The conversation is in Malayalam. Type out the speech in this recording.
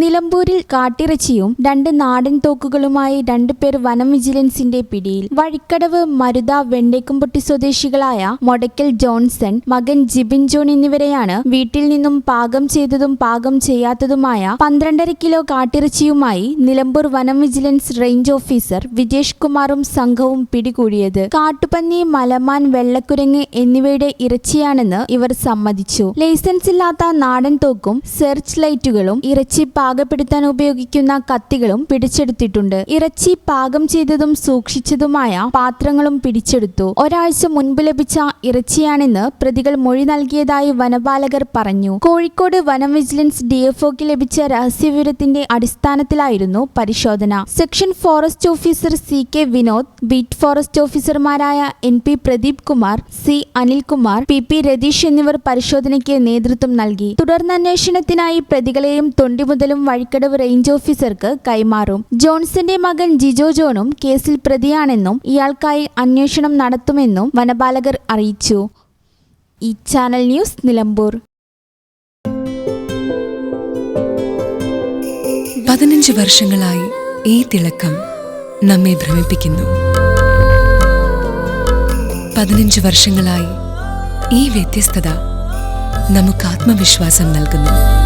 നിലമ്പൂരിൽ കാട്ടിറച്ചിയും രണ്ട് നാടൻ തോക്കുകളുമായി രണ്ടുപേർ വനം വിജിലൻസിന്റെ പിടിയിൽ. വഴിക്കടവ് മരുത വെണ്ടേക്കുംപൊട്ടി സ്വദേശികളായ മൊടക്കൽ ജോൺസൺ മകൻ ജിബിൻ ജോൺ എന്നിവരെയാണ് വീട്ടിൽ നിന്നും പാകം ചെയ്തതും പാകം ചെയ്യാത്തതുമായ പന്ത്രണ്ടര കിലോ കാട്ടിറച്ചിയുമായി നിലമ്പൂർ വനം വിജിലൻസ് റേഞ്ച് ഓഫീസർ വിജേഷ് കുമാറും സംഘവും പിടികൂടിയത്. കാട്ടുപന്നി മലമാൻ വെള്ളക്കുരങ്ങ് എന്നിവയുടെ ഇറച്ചിയാണെന്ന് ഇവർ സമ്മതിച്ചു. ലൈസൻസ് ഇല്ലാത്ത നാടൻ തോക്കും സെർച്ച് ലൈറ്റുകളും ഇറച്ചി പാകപ്പെടുത്താൻ ഉപയോഗിക്കുന്ന കത്തികളും പിടിച്ചെടുത്തിട്ടുണ്ട്. ഇറച്ചി പാകം ചെയ്തതും സൂക്ഷിച്ചതുമായ പാത്രങ്ങളും പിടിച്ചെടുത്തു. ഒരാഴ്ച മുൻപ് ലഭിച്ച ഇറച്ചിയാണെന്ന് പ്രതികൾ മൊഴി നൽകിയതായി വനപാലകർ പറഞ്ഞു. കോഴിക്കോട് വനം വിജിലൻസ് ഡിഎഫ്ഒക്ക് ലഭിച്ച രഹസ്യവിവരത്തിന്റെ അടിസ്ഥാനത്തിലായിരുന്നു പരിശോധന. Section forest officer C K Vinod beat forest ഓഫീസർമാരായ N P Pradeep Kumar C Anilkumar P P Ratheesh എന്നിവർ പരിശോധനയ്ക്ക് നേതൃത്വം നൽകി. തുടർന്ന് അന്വേഷണത്തിനായി പ്രതികളെയും തൊണ്ടിമുതലും വഴിക്കടവ് റേഞ്ച് ഓഫീസർക്ക് കൈമാറും. ജോൺസന്റെ മകൻ ജിജോ ജോണും കേസിൽ പ്രതിയാണെന്നും ഇയാൾക്കായി അന്വേഷണം നടത്തുമെന്നും വനപാലകർ അറിയിച്ചു. ഈ ചാനൽ ന്യൂസ് നിലമ്പൂർ. പതിനഞ്ച് വർഷങ്ങളായി ഈ തിളക്കം നമ്മെ ഭ്രമിപ്പിക്കുന്നു. പതിനഞ്ച് വർഷങ്ങളായി ഈ വ്യത്യസ്തത നമുക്ക് ആത്മവിശ്വാസം നൽകുന്നു.